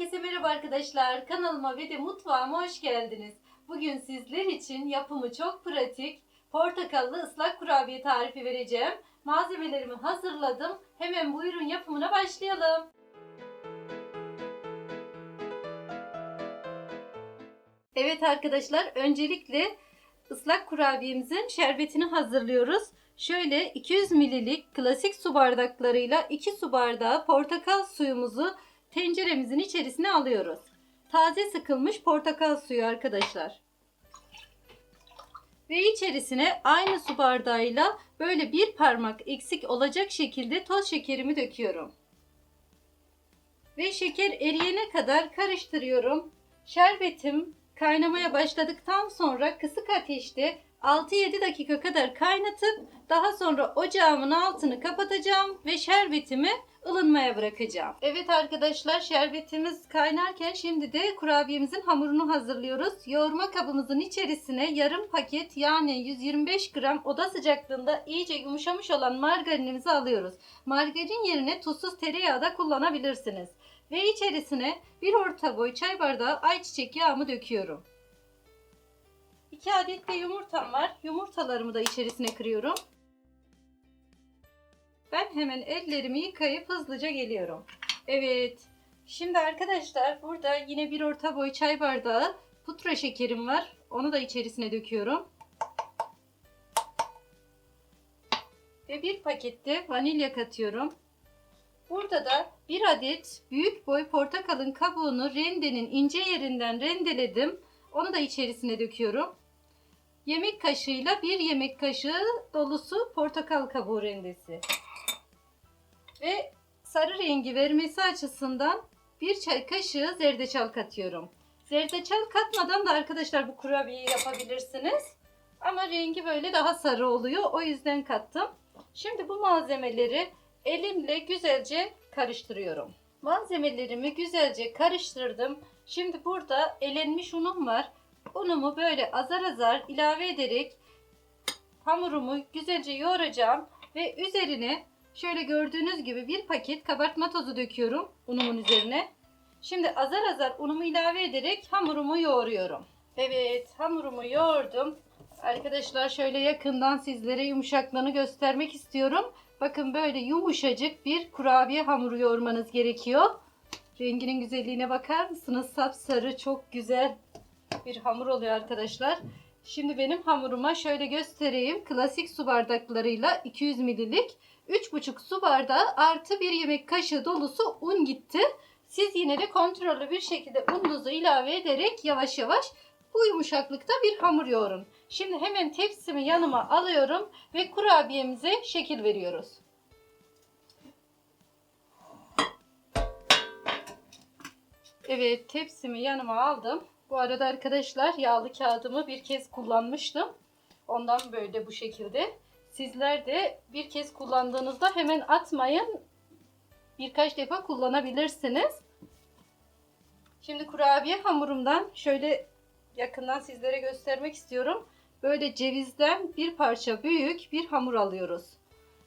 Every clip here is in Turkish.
Herkese merhaba arkadaşlar. Kanalıma ve de mutfağıma hoş geldiniz. Bugün sizler için yapımı çok pratik, portakallı ıslak kurabiye tarifi vereceğim. Malzemelerimi hazırladım. Hemen buyurun yapımına başlayalım. Evet arkadaşlar, öncelikle ıslak kurabiyemizin şerbetini hazırlıyoruz. Şöyle 200 ml'lik klasik su bardaklarıyla 2 su bardağı portakal suyumuzu tenceremizin içerisine alıyoruz. Taze sıkılmış portakal suyu arkadaşlar. Ve içerisine aynı su bardağıyla böyle bir parmak eksik olacak şekilde toz şekerimi döküyorum. Ve şeker eriyene kadar karıştırıyorum. Şerbetim kaynamaya başladıktan sonra kısık ateşte 6-7 dakika kadar kaynatıp daha sonra ocağımın altını kapatacağım ve şerbetimi ılınmaya bırakacağım. Evet arkadaşlar şerbetimiz kaynarken şimdi de kurabiyemizin hamurunu hazırlıyoruz. Yoğurma kabımızın içerisine yarım paket yani 125 gram oda sıcaklığında iyice yumuşamış olan margarinimizi alıyoruz. Margarin yerine tuzsuz tereyağı da kullanabilirsiniz. Ve içerisine bir orta boy çay bardağı ayçiçek yağımı döküyorum. 2 adet de yumurtam var. Yumurtalarımı da içerisine kırıyorum. Ben hemen ellerimi yıkayıp hızlıca geliyorum. Evet. Şimdi arkadaşlar burada yine bir orta boy çay bardağı pudra şekerim var. Onu da içerisine döküyorum. Ve bir pakette vanilya katıyorum. Burada da bir adet büyük boy portakalın kabuğunu rendenin ince yerinden rendeledim. Onu da içerisine döküyorum. Yemek kaşığıyla bir yemek kaşığı dolusu portakal kabuğu rendesi. Ve sarı rengi vermesi açısından bir çay kaşığı zerdeçal katıyorum. Zerdeçal katmadan da arkadaşlar bu kurabiyeyi yapabilirsiniz. Ama rengi böyle daha sarı oluyor. O yüzden kattım. Şimdi bu malzemeleri elimle güzelce karıştırıyorum. Malzemelerimi güzelce karıştırdım. Şimdi burada elenmiş unum var. Unumu böyle azar azar ilave ederek hamurumu güzelce yoğuracağım ve üzerine şöyle gördüğünüz gibi bir paket kabartma tozu döküyorum unumun üzerine. Şimdi azar azar unumu ilave ederek hamurumu yoğuruyorum. Evet hamurumu yoğurdum. Arkadaşlar şöyle yakından sizlere yumuşaklığını göstermek istiyorum. Bakın böyle yumuşacık bir kurabiye hamuru yoğurmanız gerekiyor. Renginin güzelliğine bakar mısınız? Sapsarı çok güzel bir hamur oluyor arkadaşlar. Şimdi benim hamuruma şöyle göstereyim. Klasik su bardaklarıyla 200 ml'lik 3,5 su bardağı artı bir yemek kaşığı dolusu un gitti. Siz yine de kontrollü bir şekilde ununuzu ilave ederek yavaş yavaş bu yumuşaklıkta bir hamur yoğurun. Şimdi hemen tepsimi yanıma alıyorum ve kurabiyemize şekil veriyoruz. Evet tepsimi yanıma aldım. Bu arada arkadaşlar yağlı kağıdımı bir kez kullanmıştım. Ondan böyle bu şekilde. Sizler de bir kez kullandığınızda hemen atmayın. Birkaç defa kullanabilirsiniz. Şimdi kurabiye hamurumdan şöyle yakından sizlere göstermek istiyorum. Böyle cevizden bir parça büyük bir hamur alıyoruz.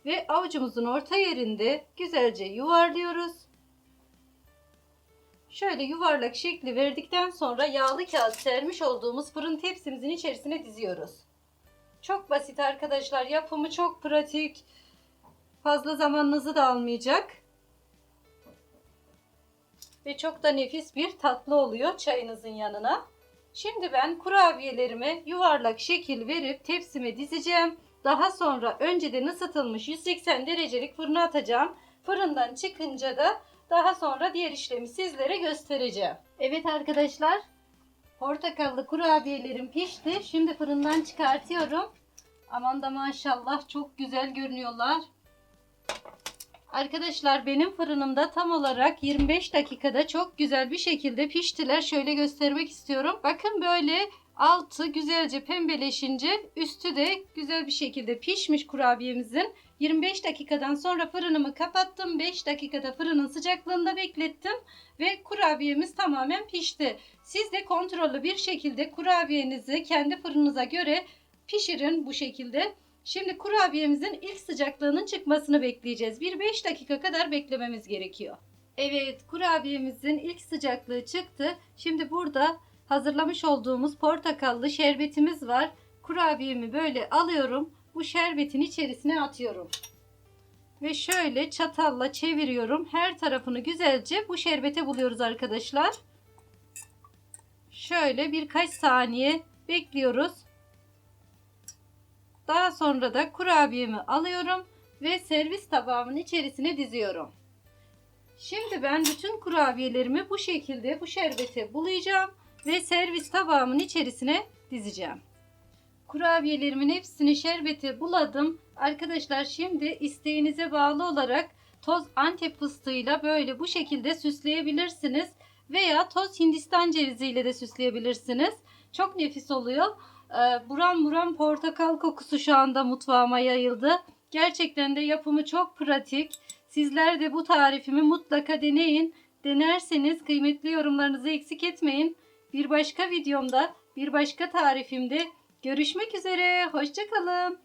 Ve avucumuzun orta yerinde güzelce yuvarlıyoruz. Şöyle yuvarlak şekli verdikten sonra yağlı kağıt sermiş olduğumuz fırın tepsimizin içerisine diziyoruz. Çok basit arkadaşlar. Yapımı çok pratik. Fazla zamanınızı da almayacak. Ve çok da nefis bir tatlı oluyor çayınızın yanına. Şimdi ben kurabiyelerimi yuvarlak şekil verip tepsime dizeceğim. Daha sonra önceden ısıtılmış 180 derecelik fırına atacağım. Fırından çıkınca da daha sonra diğer işlemi sizlere göstereceğim. Evet arkadaşlar. Portakallı kurabiyelerim pişti. Şimdi fırından çıkartıyorum. Aman da maşallah çok güzel görünüyorlar. Arkadaşlar benim fırınımda tam olarak 25 dakikada çok güzel bir şekilde piştiler. Şöyle göstermek istiyorum. Bakın böyle altı güzelce pembeleşince üstü de güzel bir şekilde pişmiş kurabiyemizin. 25 dakikadan sonra fırınımı kapattım. 5 dakikada fırının sıcaklığında beklettim ve kurabiyemiz tamamen pişti. Siz de kontrollü bir şekilde kurabiyenizi kendi fırınıza göre pişirin bu şekilde. Şimdi kurabiyemizin ilk sıcaklığının çıkmasını bekleyeceğiz. Bir 5 dakika kadar beklememiz gerekiyor. Evet, kurabiyemizin ilk sıcaklığı çıktı. Şimdi burada hazırlamış olduğumuz portakallı şerbetimiz var. Kurabiyemi böyle alıyorum. Bu şerbetin içerisine atıyorum. Ve şöyle çatalla çeviriyorum. Her tarafını güzelce bu şerbete buluyoruz arkadaşlar. Şöyle birkaç saniye bekliyoruz. Daha sonra da kurabiyemi alıyorum ve servis tabağımın içerisine diziyorum. Şimdi ben bütün kurabiyelerimi bu şekilde bu şerbete bulayacağım ve servis tabağımın içerisine dizeceğim. Kurabiyelerimin hepsini şerbete buladım. Arkadaşlar şimdi isteğinize bağlı olarak toz antep fıstığıyla böyle bu şekilde süsleyebilirsiniz. Veya toz hindistan ceviziyle de süsleyebilirsiniz. Çok nefis oluyor. Ee, buram buram portakal kokusu şu anda mutfağıma yayıldı. Gerçekten de yapımı çok pratik. Sizler de bu tarifimi mutlaka deneyin. Denerseniz kıymetli yorumlarınızı eksik etmeyin. Bir başka videomda, bir başka tarifimde görüşmek üzere. Hoşçakalın.